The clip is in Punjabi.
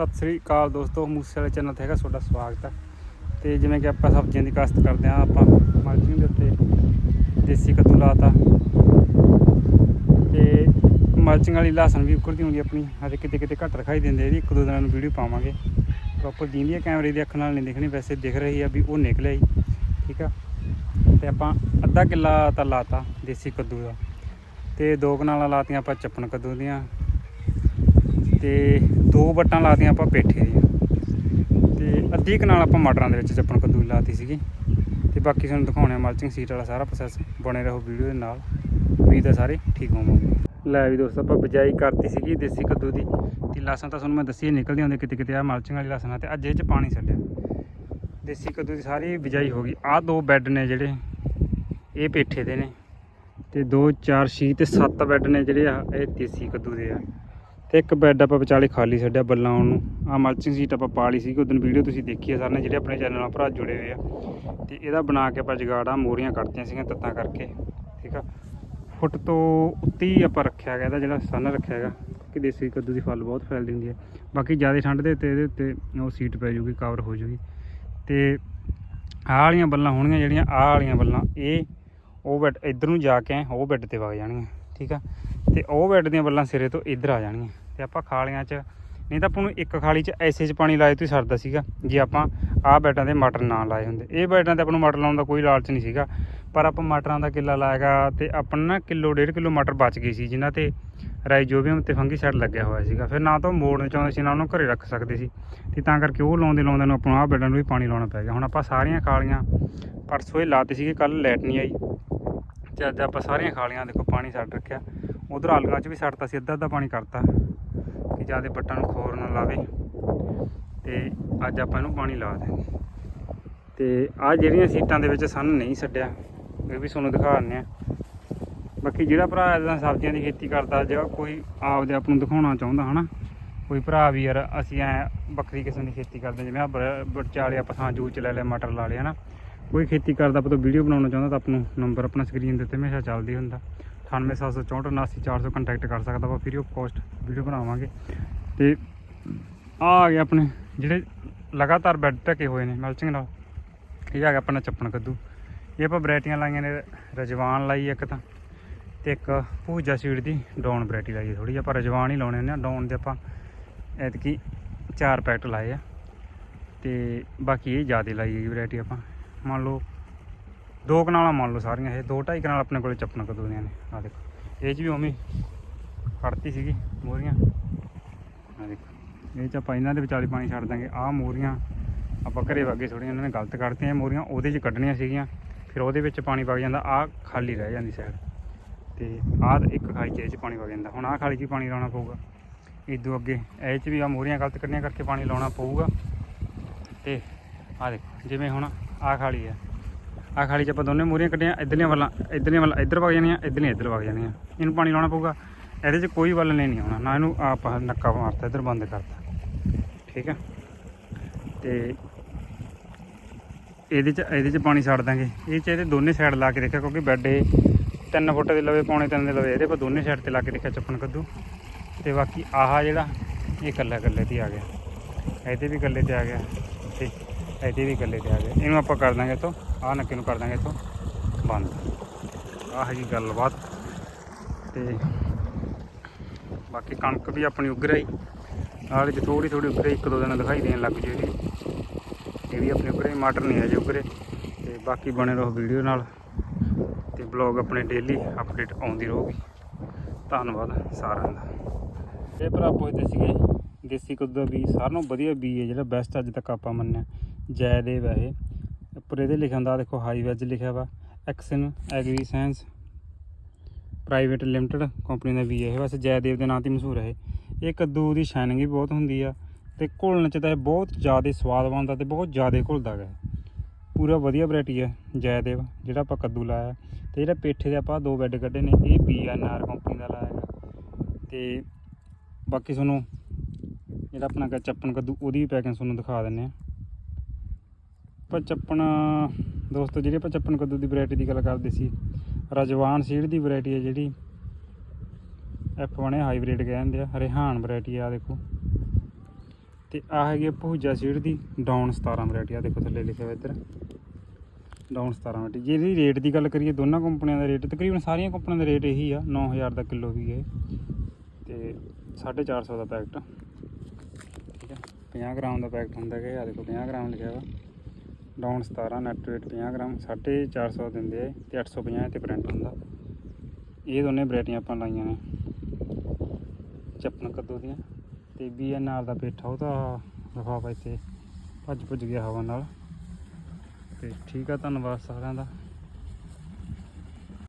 ਸਤਿ ਸ੍ਰੀ ਅਕਾਲ ਦੋਸਤੋ, ਮੂਸੇ ਵਾਲੇ ਚੈਨਲ ਤੇ ਹੈਗਾ ਤੁਹਾਡਾ ਸਵਾਗਤ ਹੈ। ਤੇ ਜਿਵੇਂ ਕਿ ਆਪਾਂ ਸਬਜ਼ੀਆਂ ਦੀ ਕਾਸ਼ਤ ਕਰਦੇ ਆ ਆਪਾਂ ਮਲਚਿੰਗ ਦੇ ਉੱਤੇ ਦੇਸੀ ਕੱਦੂ ਲਾਤਾ। ਤੇ ਮਲਚਿੰਗ ਵਾਲੀ ਲਸਣ ਵੀ ਉੱਕਰਦੀ ਹੁੰਦੀ ਆਪਣੀ, ਹਜੇ ਕਿਤੇ ਕਿਤੇ ਘੱਟ ਰਖਾਈ ਦਿੰਦੇ ਇਹਦੀ, ਇੱਕ ਦੋ ਦਿਨਾਂ ਨੂੰ ਵੀਡੀਓ ਪਾਵਾਂਗੇ। ਪ੍ਰੋਪਰ ਜਿੰਦੀ ਹੈ ਕੈਮਰੇ ਦੀ ਅੱਖ ਨਾਲ ਨਹੀਂ ਦਿਖਣੀ, ਵੈਸੇ ਦਿਖ ਰਹੀ ਆ ਵੀ ਉਹ ਨਿਕਲਿਆ ਹੀ, ਠੀਕ ਆ। ਤੇ ਆਪਾਂ ਅੱਧਾ ਕਿੱਲਾ ਤਾਂ ਲਾਤਾ ਦੇਸੀ ਕੱਦੂ ਦਾ। ਤੇ ਦੋ ਕਨਾਲਾਂ ਲਾਤੀਆਂ ਆਪਾਂ ਚੱਪਣ ਕੱਦੂ ਦੀਆਂ ਤੇ ਦੋ ਵੱਟਾਂ ਲਾਤੀਆਂ ਆਪਾਂ ਪੇਠੇ ਦੀਆਂ ਤੇ ਅੱਧੀ ਕਨਾਲ ਆਪਾਂ ਮਟਰਾਂ ਦੇ ਵਿੱਚ ਚੱਪਣ ਕੱਦੂ ਲਾਤੀ ਸੀਗੀ। ਤੇ ਬਾਕੀ ਤੁਹਾਨੂੰ ਦਿਖਾਉਣੇ ਆ ਮਲਚਿੰਗ ਸੀਟ ਵਾਲਾ ਸਾਰਾ ਪ੍ਰੋਸੈਸ ਬਣੇ ਰਹੋ ਵੀਡੀਓ ਦੇ ਨਾਲ। ਵੀ ਤਾਂ ਸਾਰੇ ਠੀਕ ਹੋਵੋਗੇ। ਲੈ ਵੀ ਦੋਸਤੋ, ਆਪਾਂ ਬਿਜਾਈ ਕਰਤੀ ਸੀਗੀ ਦੇਸੀ ਕੱਦੂ ਦੀ। ਤੇ ਲਾਸਾਂ ਤਾਂ ਤੁਹਾਨੂੰ ਮੈਂ ਦੱਸੀ ਨਿਕਲਦੀ ਹੁੰਦੀ ਕਿਤੇ ਕਿਤੇ ਆ ਮਲਚਿੰਗ ਵਾਲੀ ਲਾਸਾਂ ਤੇ ਅੱਜ ਇਹ ਚ ਪਾਣੀ ਛੱਡਿਆ। ਦੇਸੀ ਕੱਦੂ ਦੀ ਸਾਰੀ ਬਿਜਾਈ ਹੋ ਗਈ। ਆਹ ਦੋ ਬੈੱਡ ਨੇ ਜਿਹੜੇ, ਇਹ ਪੇਠੇ ਦੇ ਨੇ। ਤੇ 2 4 6 ਤੇ 7 ਬੈੱਡ ਨੇ ਜਿਹੜੇ ਆ, ਇਹ ਦੇਸੀ ਕੱਦੂ ਦੇ ਆ। ਤੇ ਇੱਕ ਬੈੱਡ ਆਪਾਂ ਵਿਚਾਲੇ ਖਾਲੀ ਛੱਡਿਆ ਬੱਲਾਂ ਆਉਣ ਨੂੰ। ਆ ਮਲਚਿੰਗ ਸੀਟ ਆਪਾਂ ਪਾ ਲਈ ਸੀ ਉਦੋਂ ਵੀਡੀਓ ਤੁਸੀਂ ਦੇਖੀ ਆ ਸਾਰਿਆਂ ਨੇ, ਜਿਹੜੇ ਆਪਣੇ ਚੈਨਲ ਨਾਲ ਭਰਾ ਜੁੜੇ ਹੋਏ ਆ। ਤੇ ਇਹਦਾ ਬਣਾ ਕੇ ਆਪਾਂ ਜਗਾੜਾ ਮੋਰੀਆਂ ਕੱਢਤੀਆਂ ਸੀਗੀਆਂ ਤੱਤਾਂ ਕਰਕੇ, ਠੀਕ ਆ? ਫੁੱਟ ਤੋਂ ਉੱਤੇ ਹੀ ਆਪਾਂ ਰੱਖਿਆ ਗਿਆ ਇਹਦਾ, ਜਿਹੜਾ ਸਨ ਰੱਖਿਆ ਹੈਗਾ। ਕਿ ਦੇਸੀ ਕੱਦੂ ਦੀ ਫਲ ਬਹੁਤ ਫੈਲ ਦਿੰਦੀ ਹੈ। ਬਾਕੀ ਜ਼ਿਆਦਾ ਠੰਡ ਦੇ ਉੱਤੇ, ਇਹਦੇ ਉੱਤੇ ਉਹ ਸੀਟ ਪੈ ਜੂਗੀ ਕਵਰ ਹੋ ਜੂਗੀ। ਤੇ ਆਹ ਵਾਲੀਆਂ ਬੱਲਾਂ ਹੋਣਗੀਆਂ ਜਿਹੜੀਆਂ, ਆਹ ਵਾਲੀਆਂ ਬੱਲਾਂ, ਇਹ ਉਹ ਬੈੱਡ ਇੱਧਰ ਨੂੰ ਜਾ ਕੇ ਉਹ ਬੈੱਡ ਤੇ ਵਗ ਜਾਣਗੀਆਂ, ਠੀਕ ਆ? ਤੇ ਉਹ ਬੈੱਡ ਦੀਆਂ ਬੱਲਾਂ ਸਿਰੇ ਤੋਂ ਇੱਧਰ ਆ ਜਾਣਗੀਆਂ। ਤੇ ਆਪਾਂ ਖਾਲੀਆਂ 'ਚ ਨਹੀਂ ਤਾਂ ਆਪਾਂ ਨੂੰ ਇੱਕ ਖਾਲੀ 'ਚ ਐਸੇ 'ਚ ਪਾਣੀ ਲਾਏ ਤੋਂ ਹੀ ਸਰਦਾ ਸੀਗਾ, ਜੇ ਆਪਾਂ ਆਹ ਬੈਡਾਂ ਤੇ ਮਟਰ ਨਾ ਲਾਏ ਹੁੰਦੇ। ਇਹ ਬੈਡਾਂ ਤੇ ਆਪਾਂ ਨੂੰ ਮਟਰ ਲਾਉਣ ਦਾ ਕੋਈ ਲਾਲਚ ਨਹੀਂ ਸੀਗਾ, ਪਰ ਆਪਾਂ ਮਟਰਾਂ ਦਾ ਕਿੱਲਾ ਲਾਏਗਾ ਤੇ ਆਪਣਾ ਨਾ ਕਿਲੋ, ਡੇਢ ਕਿਲੋ ਮਟਰ ਬਚ ਗਏ ਸੀ, ਜਿਨ੍ਹਾਂ ਤੇ ਰਾਈਜੋਬੀਅਮ ਤੇ ਫੰਗੀਸਾਈਡ ਲੱਗਿਆ ਹੋਇਆ ਸੀਗਾ। ਫਿਰ ਨਾ ਤਾਂ ਉਹ ਮੋੜਨੇ ਚਾਹੁੰਦੇ ਸੀ, ਨਾ ਉਹਨੂੰ ਘਰੇ ਰੱਖ ਸਕਦੇ ਸੀ। ਤੇ ਤਾਂ ਕਰਕੇ ਉਹ ਲਾਉਂਦੇ ਲਾਉਂਦੇ ਨੂੰ ਆਪਾਂ ਨੂੰ ਆਹ ਬੈਡਾਂ ਨੂੰ ਵੀ ਪਾਣੀ ਲਾਉਣਾ ਪੈ ਗਿਆ। ਹੁਣ ਆਪਾਂ ਸਾਰੀਆਂ ਖਾਲੀਆਂ ਪਰਸੋਂ ਹੀ ਲਾਤੇ ਸੀਗੇ ਕੱਲ ਲਾਈਟ ਨਹੀਂ ਆਈ। ਤੇ ਅੱਜ ਆਪਾਂ ਸਾਰੀਆਂ ਖਾਲੀਆਂ ਦੇਖੋ, ਪਾਣੀ ਛੱਡ ਰੱਖਿਆ। ਉਧਰ ਆਲੂਆਂ 'ਚ ਵੀ ਛੱਡਤਾ ਸੀ ਅੱਧਾ ਅੱਧਾ ਪਾਣੀ ਕਰਤਾ ਕਿ ਜਿਆਦੇ ਪੱਟਾਂ ਨੂੰ ਖੋਰ ਨਾ ਲਾਵੇ ਤੇ ਅੱਜ ਆਪਾਂ ਇਹਨੂੰ ਪਾਣੀ ਲਾ ਦੇਂਗੇ ਤੇ ਆ ਜਿਹੜੀਆਂ ਸੀਟਾਂ ਦੇ ਵਿੱਚ ਸਾਨੂੰ ਨਹੀਂ ਛੱਡਿਆ, ਇਹ ਵੀ ਤੁਹਾਨੂੰ ਦਿਖਾ ਦਿੰਦੇ ਆ ਬਾਕੀ ਜਿਹੜਾ ਭਰਾ ਇਦਾਂ ਸਬਜ਼ੀਆਂ ਦੀ ਖੇਤੀ ਕਰਦਾ, ਜਾਂ ਕੋਈ ਆਪਦੇ ਆਪ ਨੂੰ ਦਿਖਾਉਣਾ ਚਾਹੁੰਦਾ, ਹਨਾ? ਕੋਈ ਭਰਾ ਵੀ ਯਾਰ, ਅਸੀਂ ਐ ਵੱਖਰੀ ਕਿਸਮ ਦੀ ਖੇਤੀ ਕਰਦੇ, ਜਿਵੇਂ ਆ ਬਰਚਾਲੇ ਆਪਾਂ ਥਾਂ ਜੂਚ ਲੈ ਲਿਆ, ਮਟਰ ਲਾ ਲਿਆ ਨਾ ਕੋਈ ਖੇਤੀ ਕਰਦਾ, ਆਪਾਂ ਤੋਂ ਵੀਡੀਓ ਬਣਾਉਣਾ ਚਾਹੁੰਦਾ, ਤਾਂ ਆਪਾਂ ਨੂੰ ਨੰਬਰ ਆਪਣਾ ਸਕਰੀਨ ਦੇ ਉੱਤੇ ਹਮੇਸ਼ਾ ਚੱਲਦੀ ਹੁੰਦਾ। 9874479400 ਕੰਟੈਕਟ ਕਰ ਸਕਦਾ ਵਾ, ਫ੍ਰੀ ਆਫ ਕਾਸਟ ਵੀਡੀਓ ਬਣਾਵਾਂਗੇ। ਤੇ ਆ ਆ ਗਏ ਆਪਣੇ, ਜਿਹੜੇ ਲਗਾਤਾਰ ਬੈੱਡ ਢਕੇ ਹੋਏ ਨੇ ਮਲਚਿੰਗ ਨਾਲ। ਇਹ ਆ ਗਿਆ ਆਪਣਾ ਚੱਪਣ ਕੱਦੂ। ਇਹ ਆਪਾਂ ਵੈਰਾਈਟੀਆਂ ਲਾਈਆਂ ਨੇ, ਰਜਵਾਨ ਲਾਈ ਇੱਕ ਤਾਂ, ਤੇ ਇੱਕ ਪੂਜਾ ਸੀਡ ਦੀ ਡਾਊਨ ਵੈਰਾਈਟੀ ਲਾਈ ਥੋੜੀ ਆਪਾਂ ਰਜਵਾਨ ਹੀ ਲਾਉਣੇ ਹੁੰਦੇ ਆ ਡਾਊਨ ਦੇ ਆਪਾਂ ਐਤਕੀ ਚਾਰ ਪੈਕਟ ਲਾਏ ਆ। ਤੇ ਬਾਕੀ ਇਹ ਜ਼ਿਆਦਾ ਲਾਈ ਹੈਗੀ ਵੈਰਾਈਟੀ ਆਪਾਂ। ਮੰਨ ਲਓ ਦੋ ਕਨਾਲਾਂ ਮੰਨ ਲਓ ਸਾਰੀਆਂ, ਇਹ ਦੋ ਢਾਈ ਕਨਾਲ ਆਪਣੇ ਕੋਲੇ ਚੱਪਣ ਕਦੋਂ ਦੀਆਂ ਨੇ। ਆ ਦੇਖੋ, ਇਹ 'ਚ ਵੀ ਉਵੇਂ ਖੜਤੀ ਸੀਗੀ ਮੋਰੀਆਂ। ਆ ਦੇਖੋ, ਇਹ 'ਚ ਆਪਾਂ ਇਹਨਾਂ ਦੇ ਵਿਚਾਲੇ ਪਾਣੀ ਛੱਡ ਦਾਂਗੇ। ਆਹ ਮੋਰੀਆਂ ਆਪਾਂ ਘਰੇ ਵਾਗੇ ਥੋੜੀਆਂ ਇਹਨਾਂ ਨੇ ਗਲਤ ਕੱਢਤੀਆਂ, ਇਹ ਮੋਰੀਆਂ ਉਹਦੇ 'ਚ ਕੱਢਣੀਆਂ ਸੀਗੀਆਂ, ਫਿਰ ਉਹਦੇ ਵਿੱਚ ਪਾਣੀ ਵਗ ਜਾਂਦਾ, ਆਹ ਖਾਲੀ ਰਹਿ ਜਾਂਦੀ ਸਾਈਡ। ਤੇ ਆਹ ਇੱਕ ਖਾਲੀ 'ਚ ਇਹ 'ਚ ਪਾਣੀ ਵਗ ਜਾਂਦਾ। ਹੁਣ ਆਹ ਖਾਲੀ 'ਚ ਪਾਣੀ ਲਾਉਣਾ ਪਊਗਾ। ਇਦੋਂ ਅੱਗੇ ਇਹ 'ਚ ਵੀ ਆ ਮੋਰੀਆਂ ਗਲਤ ਕੱਢੀਆਂ ਕਰਕੇ ਪਾਣੀ ਲਾਉਣਾ ਪਊਗਾ। ਤੇ ਆਹ ਦੇਖੋ, ਜਿਵੇਂ ਹੁਣ ਆਹ ਖਾਲੀ ਆ ਆਹ ਖਾਲੀ 'ਚ ਆਪਾਂ ਦੋਨੇ ਮੂਰੀਆਂ ਕੱਢੀਆਂ, ਇਧਰਲੀਆਂ ਵੱਲਾਂ ਇਧਰਲੀਆਂ ਵੱਲਾਂ, ਇੱਧਰ ਵਗ ਜਾਣੀਆਂ, ਇਧਰਲੀਆਂ, ਇੱਧਰ ਵਗ ਜਾਣੀਆਂ। ਇਹਨੂੰ ਪਾਣੀ ਲਾਉਣਾ ਪਊਗਾ। ਇਹਦੇ 'ਚ ਕੋਈ ਵੱਲ ਨਹੀਂ ਆਉਣਾ। ਨਾ ਇਹਨੂੰ ਆਪਾਂ ਨੱਕਾ ਮਾਰਤਾ, ਇੱਧਰ ਬੰਦ ਕਰਤਾ। ਠੀਕ ਆ? ਤੇ ਇਹਦੇ 'ਚ ਇਹਦੇ 'ਚ ਪਾਣੀ ਛੱਡ ਦਾਂਗੇ। ਇਹ 'ਚ ਇਹਦੇ ਦੋਨੇ ਸਾਈਡ ਲਾ ਕੇ ਦੇਖਿਆ, ਕਿਉਂਕਿ ਬੈੱਡ ਇਹ 3 ਫੁੱਟ ਦੇ ਲਵੇ, ਪੌਣੇ 3 ਦੇ ਲਵੇ, ਇਹਦੇ ਪਰ ਦੋਨੇ ਸਾਈਡ ਤੇ ਲਾ ਕੇ ਦੇਖਿਆ, ਚੱਪਣ ਕੱਦੂ। ਤੇ ਬਾਕੀ ਆਹਾ ਜਿਹੜਾ, ਇਹ ਇਕੱਲਾ ਇਕੱਲੇ ਤੇ ਆ ਗਿਆ। ਇਹਦੇ ਵੀ ਇਕੱਲੇ ਤੇ ਆ ਗਿਆ। ਤੇ ਇਹਦੇ ਵੀ ਇਕੱਲੇ ਤੇ ਆ ਗਿਆ। ਇਹਨੂੰ ਆਪਾਂ ਕਰ ਦਾਂਗੇ ਤੋਂ ਆਹ ਨੱਕੇ ਨੂੰ ਕਰ ਦਾਂਗੇ ਤੋਂ ਬੰਦ। ਆਹ ਹੈਗੀ ਗੱਲਬਾਤ। ਤੇ ਬਾਕੀ ਕਣਕ ਵੀ ਆਪਣੀ ਉੱਗਰ ਆਈ। ਆਲੇ ਚ ਥੋੜੀ ਥੋੜੀ ਉੱਗਰੇ ਇੱਕ ਦੋ ਦਿਨ ਦਿਖਾਈ ਦੇਣ ਲੱਗ ਜੂ ਇਹਦੀ। ਇਹ ਵੀ ਆਪਣੇ ਉੱਗਰੇ, ਮਟਰ ਨਹੀਂ ਅਜੇ ਉੱਗਰੇ। ਤੇ ਬਾਕੀ ਬਣੇ ਰਹੋ ਵੀਡੀਓ ਨਾਲ। ਤੇ ਬਲੌਗ ਆਪਣੇ ਡੇਲੀ ਅਪਡੇਟ ਆਉਂਦੀ ਰਹੂਗੀ। ਧੰਨਵਾਦ ਸਾਰਿਆਂ ਦਾ। ਇਹ ਭਰਾ ਪੁੱਛਦੇ ਸੀਗੇ, ਦੇਸੀ ਕੱਦੂ ਦਾ ਬੀਜ, ਸਾਰਿਆਂ ਨੂੰ ਵਧੀਆ ਬੀਜ ਹੈ ਜਿਹੜਾ ਬੈਸਟ ਅੱਜ ਤੱਕ ਆਪਾਂ ਮੰਨਿਆ। ਜੈ ਦੇਵ ਹੈ ਇਹ ਉੱਪਰ ਇਹਦੇ ਲਿਖਿਆ ਹੁੰਦਾ ਦੇਖੋ ਹਾਈ ਵੈਜ ਲਿਖਿਆ ਵਾ Axon agri science private limited company ਦਾ ਬੀਜ ਹੈ ਇਹ, ਵੈਸੇ ਜੈਦੇਵ ਦੇ ਨਾਂ ਤੇ ਮਸ਼ਹੂਰ ਹੈ ਇਹ। ਕੱਦੂ ਦੀ ਸ਼ਾਈਨਿੰਗ ਵੀ ਬਹੁਤ ਹੁੰਦੀ ਆ ਤੇ ਘੁਲਣ ਚ ਤਾਂ ਇਹ ਬਹੁਤ ਜ਼ਿਆਦਾ ਸਵਾਦ ਬਣਦਾ ਤੇ ਬਹੁਤ ਜ਼ਿਆਦਾ ਘੁਲਦਾ ਹੈ ਪੂਰਾ ਵਧੀਆ ਵੈਰਾਈਟੀ ਹੈ ਜੈਦੇਵ, ਜਿਹੜਾ ਆਪਾਂ ਕੱਦੂ ਲਾਇਆ ਤੇ ਜਿਹੜਾ ਪੇਠੇ ਦੇ ਆਪਾਂ ਦੋ ਬੈੱਡ ਕੱਢੇ ਨੇ, ਇਹ ਬੀਐਨਆਰ ਕੰਪਨੀ ਦਾ ਲਾਇਆ ਹੈਗਾ। ਤੇ ਬਾਕੀ ਤੁਹਾਨੂੰ ਜਿਹੜਾ ਆਪਣਾ ਚੱਪਣ ਕੱਦੂ, ਉਹਦੀ ਵੀ ਪੈਕਿੰਗ ਤੁਹਾਨੂੰ ਦਿਖਾ ਦਿੰਨੇ ਆ। ਆਪਾਂ ਚੱਪਣ, ਦੋਸਤੋ, ਜਿਹੜੀ ਆਪਾਂ ਚੱਪਣ ਕੱਦੂ ਦੀ ਵੈਰਾਈਟੀ ਦੀ ਗੱਲ ਕਰਦੇ ਸੀ, ਰਜਵਾਨ ਸੀਡ ਦੀ ਵੈਰਾਈਟੀ ਹੈ ਜਿਹੜੀ F1 ਹਾਈਬ੍ਰਿਡ ਕਹਿੰਦੇ ਆ, ਰਿਹਾਨ ਵੈਰਾਈਟੀ ਆ ਦੇਖੋ। ਤੇ ਆ ਹੈਗੀ ਆ ਭੂਜਾ ਸੀਡ ਦੀ, ਡਾਊਨ 17 ਵੈਰਾਈਟੀ ਆ ਦੇਖੋ ਥੱਲੇ ਲਿਖਿਆ ਹੋਇਆ ਇੱਧਰ। ਡਾਊਨ 17 ਵੈਰਾਈਟੀ ਜੇ ਰੇਟ ਦੀ ਗੱਲ ਕਰੀਏ, ਦੋਨਾਂ ਕੰਪਨੀਆਂ ਦਾ ਰੇਟ ਤਕਰੀਬਨ ਸਾਰੀਆਂ ਕੰਪਨੀਆਂ ਦਾ ਰੇਟ ਇਹੀ ਆ 9000 ਦਾ ਕਿਲੋ ਵੀ ਹੈ ਤੇ 450 ਦਾ ਪੈਕਟ ਠੀਕ ਹੈ 50 ਗ੍ਰਾਮ ਦਾ ਪੈਕਟ ਹੁੰਦਾ ਹੈਗਾ ਆ ਦੇਖੋ 50 ਗ੍ਰਾਮ ਲਿਖਿਆ ਵਾ। ਡਾਊਨ 17 ਨੈਟ weight 50 ਗ੍ਰਾਮ 450 ਦਿੰਦੇ ਆ ਤੇ 850 ਤੇ ਪ੍ਰਿੰਟ ਹੁੰਦਾ। ਇਹ ਦੋਨੇ ਵੈਰਾਈਟੀਆਂ ਆਪਾਂ ਲਾਈਆਂ ਨੇ। ਚੱਪਣ ਕੱਦੂ ਦੀਆਂ। ਤੇ ਬੀਐਨਆਰ ਦਾ ਪੇਠਾ ਉਹਦਾ ਲਿਫਾਫਾ ਇੱਥੇ ਭੱਜ ਭੁੱਜ ਗਿਆ ਹਵਾ ਨਾਲ। ਤੇ ਠੀਕ ਆ, ਧੰਨਵਾਦ ਸਾਰਿਆਂ ਦਾ।